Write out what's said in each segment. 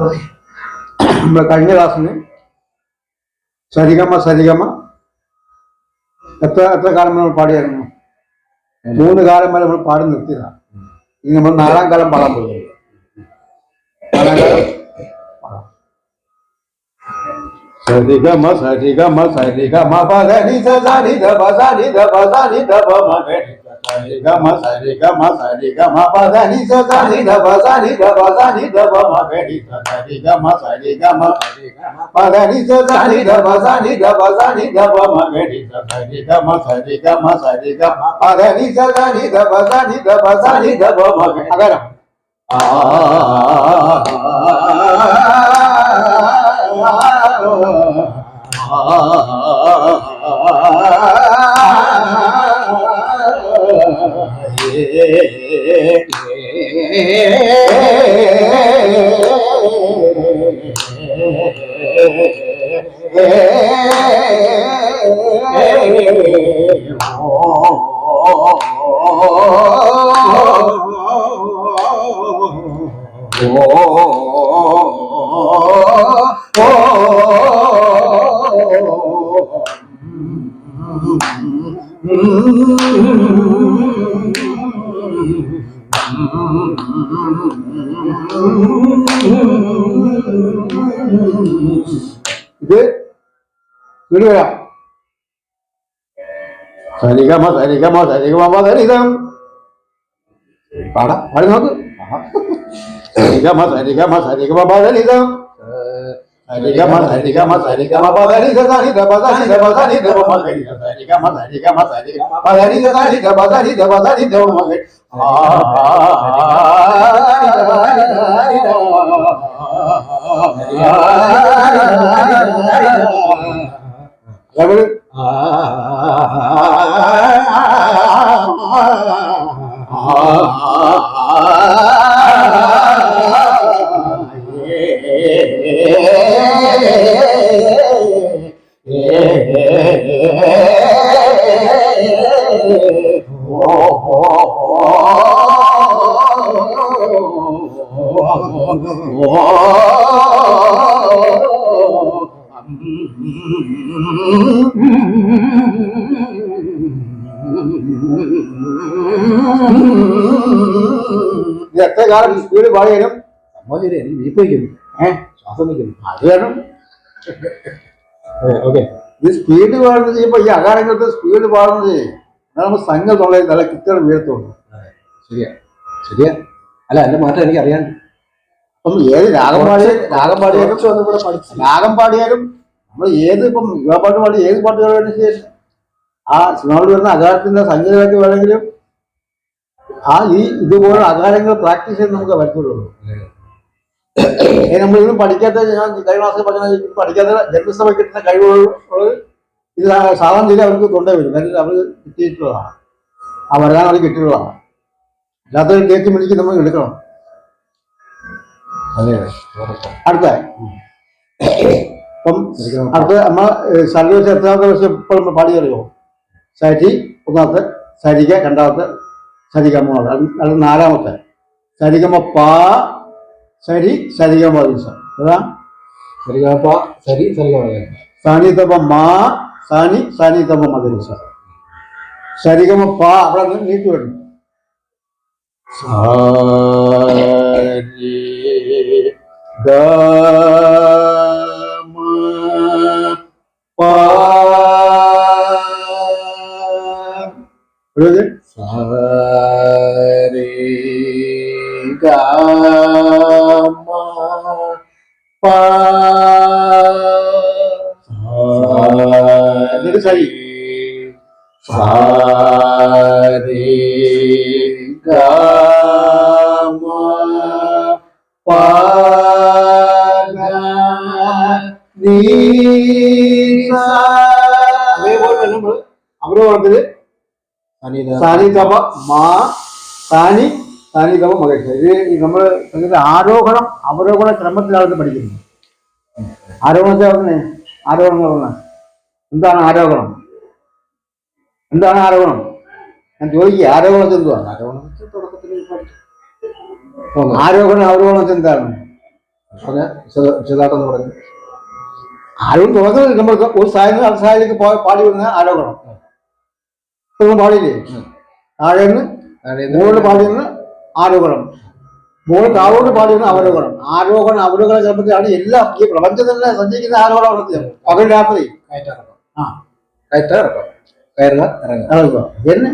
നമ്മൾ കഴിഞ്ഞ ക്ലാസ്സിന് സരിഗമ സരിഗമ. എത്ര എത്ര കാലം നമ്മൾ പാടിയായിരുന്നു? മൂന്ന് കാലം വരെ നമ്മൾ പാടി നിർത്തിയതാണ്. ഇനി നമ്മൾ നാലാം കാലം പാടാൻ പോകുന്നത് നാലാം കാലം. സരിഗമ സരിഗമ സരിഗമ പദനി സരി ധ സരി ധ സരി ധ പ മഗരി സരിഗമ സരിഗമ സരിഗമ പദനി സരി ധ സരി ധ സരി ധ പ മഗരി സരിഗമ സരിഗമ പദനി സരി ധ സരി ധ സരി ധ പ മഗരി സരിഗമ സരിഗമ സരിഗമ പദനി സരി ധ സരി ധ സരി ധ പ മഗരി আল্লাহ ഇത് വീട് വരാം. സരിഗമ സരിഗമ സരിഗമ സരിതം പാടാ. പാടി നോക്ക്. സരിഗമ സരിഗമ സരിഗമ Ari gama tsari gama tsari gama ba zari ga zari da ba zari da ba zari da ba magari ga zari gama tsari gama tsari ba zari ga zari da ba zari da ba zari da ba magari ഇത് എത്ര കാലം speed പാടിയാലും സമ്മതിരെ എനിക്ക് വീപ്പ് വയ്ക്കുന്നു ഏഹ് ശ്വാസം വയ്ക്കുന്നു അത് വേണം okay. ഈ സ്പീഡ് പാടുന്നത് ചെയ്യുമ്പോ ഈ അകാരങ്ങൾക്ക് സ്പീഡ് പാടുന്നത് നമ്മൾ സംഘം തൊള്ളയിൽ നല്ല കിത്തോടെ വീഴത്തുള്ളൂ ശരിയാ ശരിയാ. അല്ല എന്റെ മാറ്റം എനിക്ക് അറിയാണ്ട് അപ്പം ഏത് രാഗം പാടിയാലും രാഗം പാടിയാലും രാഗം പാടിയാലും നമ്മൾ ഏത് ഇപ്പം യുവപാട്ട് പാടി ഏത് പാട്ട് പാടിയാലും ശേഷം ആ സിനിമകളിൽ വരുന്ന അകാരത്തിന്റെ സംഗീതമായിട്ട് വേണമെങ്കിലും ആ ഈ ഇതുപോലെ അകാരങ്ങൾ പ്രാക്ടീസ് ചെയ്ത് നമുക്ക് പറ്റുള്ളൂ. നമ്മൾ പഠിക്കാത്ത ഞാൻ കഴിഞ്ഞ പറഞ്ഞ പഠിക്കാത്ത ജന്മസഭ കിട്ടുന്ന കഴിവുകൾ ഇത് സാധാരണ രീതിയിൽ അവർക്ക് കൊണ്ടേ വരും. കാര്യം അവർ കിട്ടിയിട്ടുള്ളതാണ്. ആ വരാൻ അവർ കിട്ടിയിട്ടുള്ളതാണ്. അല്ലാത്തൊരു കേക്ക് മിടിക്ക് നമ്മൾ എടുക്കണം. അതെ അടുത്ത. അപ്പം അടുത്ത നമ്മൾ സർവീസ് എത്രാമത്തെ വർഷം ഇപ്പോൾ നമ്മൾ പാടിയറിയോ? സരി ഒന്നാമത്തെ സരിക രണ്ടാമത്തെ സരിക മൂന്നാമത്തെ അത് നാലാമത്തെ. സരിഗമ പാ സരി സരിഗമ ദിസ അതാ. പാ സരി സരിഗാപ്പ സാനിതമ മാ സാനി സാനിതമ മകരിസ സരിഗമ പാ അവിടെ നീട്ടി വരണം. സാരി ഗ എഴുതി സരി എന്നിട്ട് സരി സാരി അതേപോലെ തന്നെ നമ്മൾ സാനിതമ മാ സാനി സാനിതമ മകേഷ ഇത് നമ്മൾ ആരോഹണം അവരോഹണ ക്രമത്തിലാണ് പഠിക്കുന്നത്. ആരോഹണത്തെ പറഞ്ഞേ? ആരോഹണം പറഞ്ഞ? എന്താണ് ആരോഹണം? എന്താണ് ആരോഹണം? ഞാൻ ചോദിക്കുക ആരോഹണത്തിൽ എന്തുവാണ് ആരോഹണം അവരോഹണത്തിൽ എന്താണ്? പറഞ്ഞ ആരോടും തുടക്കത്തിൽ നമ്മൾ ഒരു സാധനം അടുത്ത പോയി പാടി വരുന്ന ആരോപണം ഇതൊന്നും നിന്ന് താഴേന്ന് മുകളിൽ പാടിയെന്ന് ആരോഗണം മുകളിൽ താഴോട്ട് പാടിയെന്ന് അവരോപണം ആരോഹണം അവരോപണ ചെറുപ്പത്തിലാണ് എല്ലാം ഈ പ്രപഞ്ചത്തിൽ സഞ്ചരിക്കുന്ന ആരോപണം പകൽ രാത്രി. ആ. ഇറങ്ങുക. എന്ന്?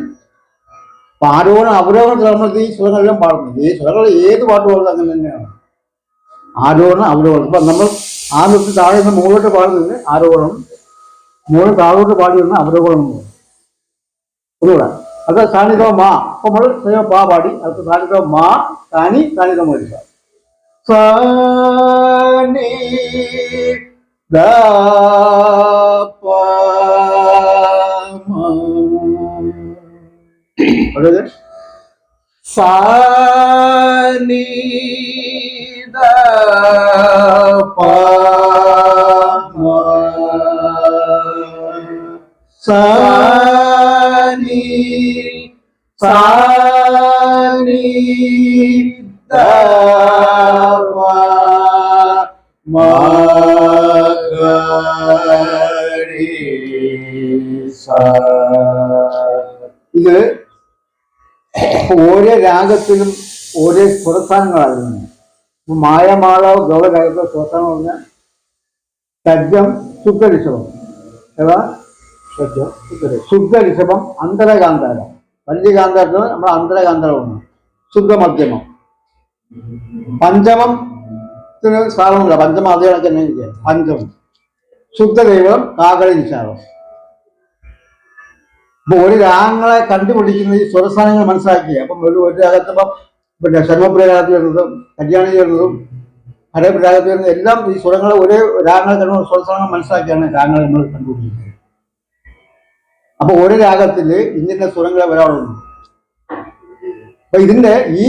അപ്പൊ ആരോപണം അവരോപണ ക്രമത്തിൽ ഈ സ്വരങ്ങളെല്ലാം പാടുന്നത് ഈ സ്വരങ്ങൾ ഏത് പാട്ട് പാടുന്നത് അങ്ങനെ തന്നെയാണ്. ആരോഹണം അവരോഹണം ഇപ്പൊ നമ്മൾ ആ നിർത്തി താഴെ നിന്ന് മുകളിലോട്ട് പാടുന്നത് ആരോപണം മുകളിൽ താഴോട്ട് പാടി വന്ന് അവരോപണം എന്ന് പറയും. ഒന്നുകൂടെ അത് സാന്നിധ്യം മാ അപ്പൊ നമ്മൾ സ്വയം പാ പാടി അടുത്ത സാന്നിധ്യം മാ താനി സാന്നിധ്യം മേടിച്ച സാനി ദാ പാ മാ. സാനി ഇത് ഓരോ രാഗത്തിലും ഓരോ സ്വരസ്ഥാനങ്ങളായിരുന്നു മായമാളോ ഗൗരവ സ്വസ്ഥാനം പറഞ്ഞാൽ തജ്ജം സുഖരിച്ചോ ഏതാ സജ്ജം ശുദ്ധരിഷഭം അന്തരകാന്താരം വലിയ കാന്താരത്തിന് നമ്മൾ അന്തരകാന്താരമാണ് ശുദ്ധമധ്യമം. പഞ്ചമത്തിന് സ്ഥാനമില്ല പഞ്ചമം അതേ കണക്ക് തന്നെ. പഞ്ചമം. ശുദ്ധദൈവം കാകളി നിശാകം അപ്പൊ ഒരു രാഗങ്ങളെ കണ്ടുപിടിക്കുന്ന ഈ സ്വരസ്ഥാനങ്ങൾ മനസ്സിലാക്കി. അപ്പം ഒരു ഒരു രാഗത്തിപ്പം പിന്നെ രാഗത്തിൽ വരുന്നതും കല്യാണി വരുന്നതും ഹരേപുര വരുന്നതും എല്ലാം ഈ സ്വരങ്ങളെ ഒരേ രാഗങ്ങളെ കണ്ടു സ്വരസ്ഥാനങ്ങൾ മനസ്സിലാക്കിയാണ് രാഗങ്ങളെ നമ്മൾ കണ്ടുപിടിക്കുന്നത്. അപ്പൊ ഒരു രാഗത്തിൽ ഇന്നിന്റെ സ്വരങ്ങളെ വരാറുണ്ട്. അപ്പൊ ഇതിന്റെ ഈ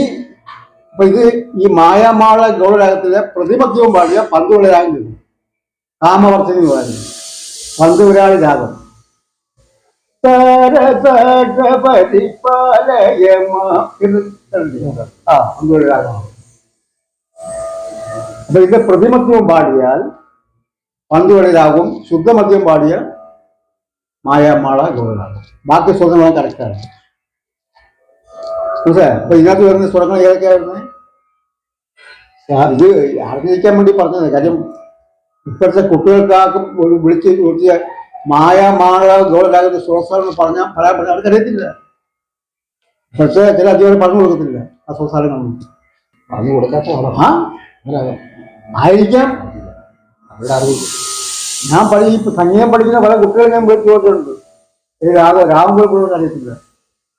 അപ്പൊ ഇത് ഈ മായാമാള ഗൗളരാഗത്തിലെ പ്രതിപദ്യവും പാടിയ പന്തുവിള രാഗം കിട്ടും കാമവർത്തനി എന്ന് പറയുന്നത് പന്തുവിരാളി രാഗം? ആ അപ്പൊ ഇതിന്റെ പ്രതിമദ്യവും പാടിയാൽ പന്തുകളി രാഗവും ശുദ്ധമദ്യം പാടിയാൽ മായാമാള ഗോകുലാണ് ബാക്കി സ്വരങ്ങൾ കറക്റ്റാണ് മനസ്സിലായോ? അപ്പൊ ഇതിനകത്ത് വരുന്ന സ്വരങ്ങൾ ഏതൊക്കെയാ വരുന്നത്? ഇത് അറിഞ്ഞിരിക്കാൻ വേണ്ടി പറഞ്ഞത് കാര്യം ഇപ്പോഴത്തെ കുട്ടികൾക്കാർക്കും ഒരു വിളിച്ച് വിളിച്ച് മായ മാള ഗോളരാഗത്തെ സ്വസ്ഥാനം പറഞ്ഞാൽ പറയാൻ പറ്റില്ല അവർക്ക് അറിയത്തില്ല. പക്ഷേ ചില അധികം പറഞ്ഞു കൊടുക്കത്തില്ല ആ സ്വസ്ഥാനങ്ങളൊന്നും പറഞ്ഞു കൊടുക്കാത്ത ആയിരിക്കാം. അവരുടെ അറിവ് ഞാൻ പഠി സംഗീതം പഠിക്കുന്ന പല കുട്ടികളെ ഞാൻ വിളിച്ചു കൊടുത്തിട്ടുണ്ട് ഈ രാഗം രാഗം പോലും അറിയത്തില്ല.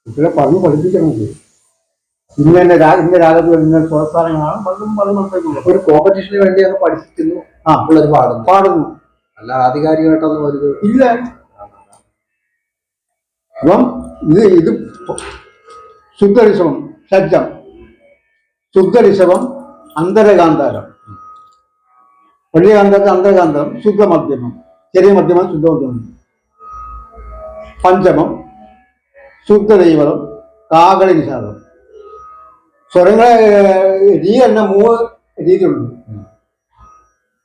കുട്ടികളെ പറഞ്ഞു പഠിപ്പിക്കണമെങ്കിൽ. ഇന്ന ഇന്ന രാഗ ഇന്ന രാഗത്തിൽ വരുന്ന സ്വസ്ഥാനങ്ങളാണ് പലതും പല മനസ്സിലാക്കുന്നത് ഒരു കോമ്പറ്റീഷന് വേണ്ടി അത് പഠിപ്പിക്കുന്നു ആ. പിള്ളേർ പാടുന്നു പാടുന്നു. അല്ല ആധികാരികമായിട്ടൊന്നും ഒരു ഇല്ല. അപ്പം ഇത് ഇത് ശുദ്ധരിഷഭം ഷഡ്ജം ശുദ്ധരിഷഭം അന്തരകാന്താരം. വലിയ കാന്താരത്തിൽ അന്തരകാന്തരം ശുദ്ധമധ്യമം ചെറിയ മധ്യമം ശുദ്ധമധ്യമം പഞ്ചമം ശുദ്ധദൈവതം കാകളി നിഷാദം. സ്വരങ്ങളെ രീതി തന്നെ മൂന്ന് രീതിയുണ്ട്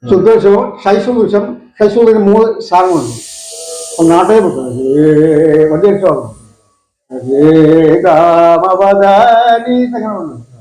ശുദ്ധവിഷമം ശൈശുവിഷം ശൈശുവിന് മൂന്ന് സ്ഥാനങ്ങളുണ്ട് അപ്പം നാട്ടിലെ പുസ്തകം. വലിയ ഇഷ്ടമാണ്